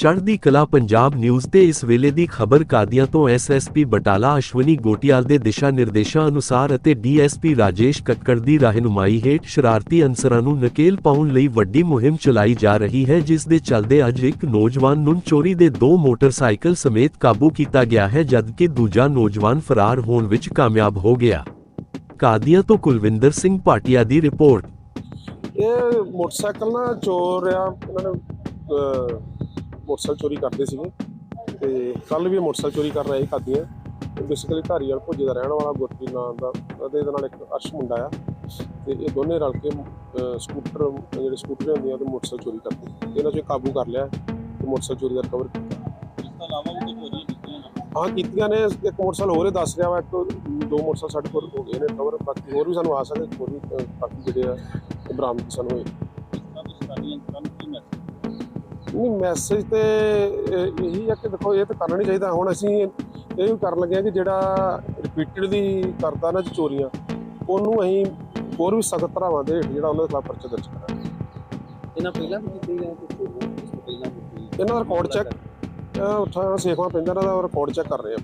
ਚੜ੍ਹਦੀ ਕਲਾ ਪੰਜਾਬ ਨਿਊਜ਼ ਤੇ ਇਸ ਵੇਲੇ ਦੀ ਖਬਰ ਕਾਦੀਆਂ ਤੋਂ ਐਸਐਸਪੀ ਬਟਾਲਾ ਅਸ਼ਵਨੀ ਗੋਟਿਆਲ ਦੇ ਦਿਸ਼ਾ ਨਿਰਦੇਸ਼ਾਂ ਅਨੁਸਾਰ ਅਤੇ ਡੀਐਸਪੀ ਰਾਜੇਸ਼ ਕੱਕੜ ਦੀ ਰਹਿਨੁਮਾਈ ਹੇਠ ਸ਼ਰਾਰਤੀ ਅਨਸਰਾਂ ਨੂੰ ਨਕੇਲ ਪਾਉਣ ਲਈ ਵੱਡੀ ਮੁਹਿੰਮ ਚਲਾਈ ਜਾ ਰਹੀ ਹੈ, ਜਿਸ ਦੇ ਚੱਲਦੇ ਅੱਜ ਇੱਕ ਨੌਜਵਾਨ ਨੂੰ ਚੋਰੀ ਦੇ ਦੋ ਮੋਟਰਸਾਈਕਲ ਸਮੇਤ ਕਾਬੂ ਕੀਤਾ ਗਿਆ ਹੈ, ਜਦਕਿ ਦੂਜਾ ਨੌਜਵਾਨ ਫਰਾਰ ਹੋਣ ਵਿੱਚ ਕਾਮਯਾਬ ਹੋ ਗਿਆ। ਕਾਦੀਆਂ ਤੋਂ ਕੁਲਵਿੰਦਰ ਸਿੰਘ ਭਾਟੀਆ ਦੀ ਰਿਪੋਰਟ। ਇਹ ਮੋਟਰਸਾਈਕਲ ਨਾ ਚੋਰ ਆ, ਇਹਨਾਂ ਨੇ ਮੋਟਰਸਾਈਕਲ ਚੋਰੀ ਕਰਦੇ ਸੀਗੇ ਤੇ ਕੱਲ ਵੀ ਮੋਟਰਸਾਈਕਲ ਚੋਰੀ ਕਰ ਰਹੇ ਕਾਦੀਆਂ ਬੇਸਿਕਲੀ ਧਾਰੀਵਾਲ ਭੁੱਜੇ ਦਾ ਰਹਿਣ ਵਾਲਾ ਗੁਰਪ੍ਰੀਤ ਨਾਮ ਦਾ ਉਹਦੇ ਇਹਦੇ ਨਾਲ ਇੱਕ ਅਰਸ਼ ਮੁੰਡਾ ਆ। ਤੇ ਇਹ ਦੋਨੇ ਰਲ ਕੇ ਸਕੂਟਰ ਜਿਹੜੇ ਸਕੂਟਰ ਹੁੰਦੇ ਆ ਤੇ ਮੋਟਰਸਾਈਕਲ ਚੋਰੀ ਕਰਦੇ ਇਹਨਾਂ ਚੋਂ ਕਾਬੂ ਕਰ ਲਿਆ ਤੇ ਮੋਟਰਸਾਈਕਲ ਚੋਰੀ ਦਾ ਰਿਕਵਰ ਕੀਤਾ। ਇਸ ਤੋਂ ਇਲਾਵਾ ਵੀ ਕੋਈ ਹਾਂ ਕੀਤੀਆਂ ਨੇ। ਇੱਕ ਮੋਟਰਸਾਈਕਲ ਹੋਰ ਦੱਸ ਰਿਹਾ ਵਾ ਇੱਕ ਦੋ ਮੋਟਰਸਾਈਕਲ ਸਾਡੇ ਕੋਲ ਹੋ ਗਏ ਨੇ ਰਿਕਵਰ ਬਾਕੀ ਹੋਰ ਵੀ ਸਾਨੂੰ ਆ ਸਕਦੇ ਹੋਰ ਵੀ ਕਾਫੀ ਜਿਹੜੇ ਆ ਬਰਾਮਦ ਸਾਨੂੰ ਹੋਏ। ਨਹੀਂ ਮੈਸੇਜ ਤੇ ਇਹ- ਆ ਕਿ ਦੇਖੋ ਇਹ ਤਾਂ ਕਰਨਾ ਨਹੀਂ ਚਾਹੀਦਾ। ਹੁਣ ਅਸੀਂ ਇਹ ਵੀ ਕਰਨ ਲੱਗੇ ਆ ਕਿ ਜਿਹੜਾ ਰਿਪੀਟਡਲੀ ਕਰਦਾ ਨਾ ਚੋਰੀਆਂ ਉਹਨੂੰ ਅਸੀਂ ਹੋਰ ਵੀ ਸਖਤ ਧਾਰਾਵਾਂ ਦੇ ਹੇਠ ਜਿਹੜਾ ਉਹਨਾਂ ਦੇ ਖਿਲਾਫ ਪਰਚਾ ਦਰਜ ਕਰਾਂਗੇ। ਇਹਨਾਂ ਪਹਿਲਾਂ ਵੀ ਕੀਤੀ ਪਹਿਲਾਂ ਵੀ ਇਹਨਾਂ ਦਾ ਰਿਕਾਰਡ ਚੈੱਕ ਉੱਠਾ ਸੇਖਵਾ ਪੈਂਦਾ ਇਹਨਾਂ ਦਾ ਰਿਕਾਰਡ ਚੈੱਕ ਕਰ ਰਹੇ ਆ।